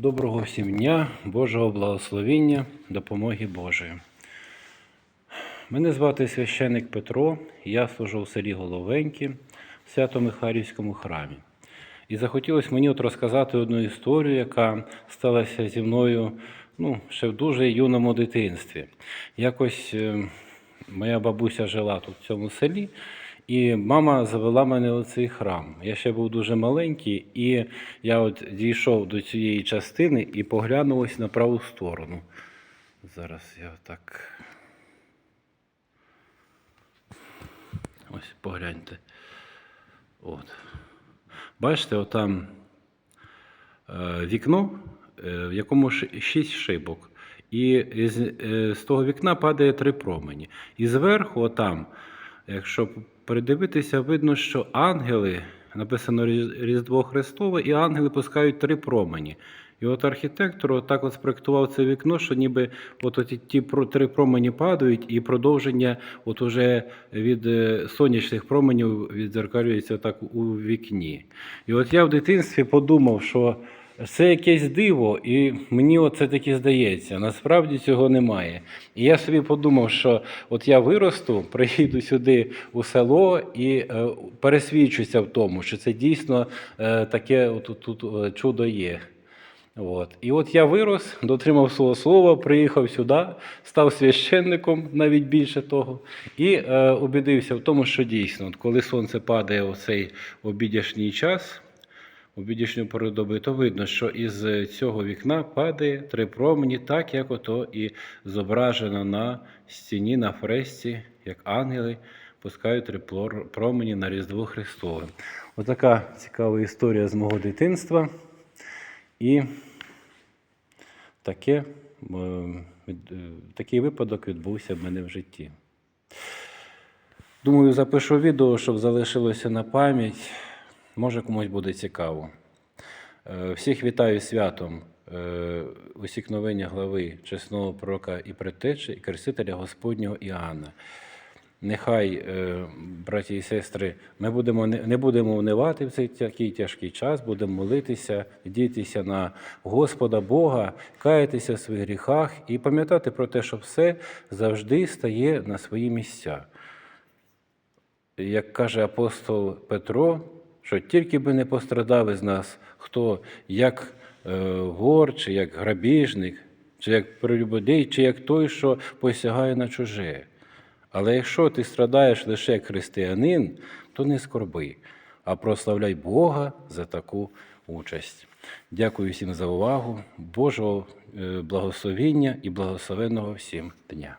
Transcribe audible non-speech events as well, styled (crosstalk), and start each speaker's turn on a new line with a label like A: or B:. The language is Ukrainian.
A: Доброго всім дня, Божого благословіння, допомоги Божої. Мене звати священик Петро, я служу в селі Головеньки в Свято-Михайлівському храмі. І захотілося мені от розказати одну історію, яка сталася зі мною ну, ще в дуже юному дитинстві. Якось е, моя бабуся жила тут в цьому селі, і мама завела мене у цей храм. Я ще був дуже маленький, і я от дійшов до цієї частини і поглянув ось на праву сторону. Зараз я так. Ось погляньте. От. Бачите, отам е, вікно, е, в якому шість шибок. І е, з того вікна падає три промені. І зверху, отам, якщо придивитися, видно, що ангели, написано Різдво Христове, і ангели пускають три промені. І от архітектор отак от спроектував це вікно, що ніби от ті про- три промені падають, і продовження от уже від е, сонячних променів відзеркалюється так у вікні. І от я в дитинстві подумав, що це якесь диво, і мені оце таки здається. Насправді цього немає. І я собі подумав, що от я виросту, (laughs) приїду сюди у село і е, пересвідчуся в тому, що це дійсно е, таке от, тут е, чудо є. От. І от я вирос, дотримав свого слова, приїхав сюди, став священником, навіть більше того, і е, убідився в тому, що дійсно, от коли сонце падає у цей обідяшній час, обідяшню пору доби, то видно, що із цього вікна падає три промені, так як ото і зображено на стіні, на фресці, як ангели пускають три промені на Різдво Христове. Отака цікава історія з мого дитинства. І таке, е, такий випадок відбувся в мене в житті. Думаю, запишу відео, щоб залишилося на пам'ять. Може, комусь буде цікаво. Е, Всіх вітаю святом е, усікновення глави чесного пророка і предтечі, і крестителя Господнього Іоанна. Нехай, е, браті і сестри, ми будемо, не будемо внивати в цей такий тяжкий час, будемо молитися, дітися на Господа Бога, каятися в своїх гріхах і пам'ятати про те, що все завжди стає на свої місця. Як каже апостол Петро, що тільки би не пострадав із нас хто як е, вор, чи як грабіжник, чи як прелюбодій, чи як той, що посягає на чуже. Але якщо ти страдаєш лише християнин, то не скорби, а прославляй Бога за таку участь. Дякую всім за увагу, Божого е, благословіння і благословенного всім дня.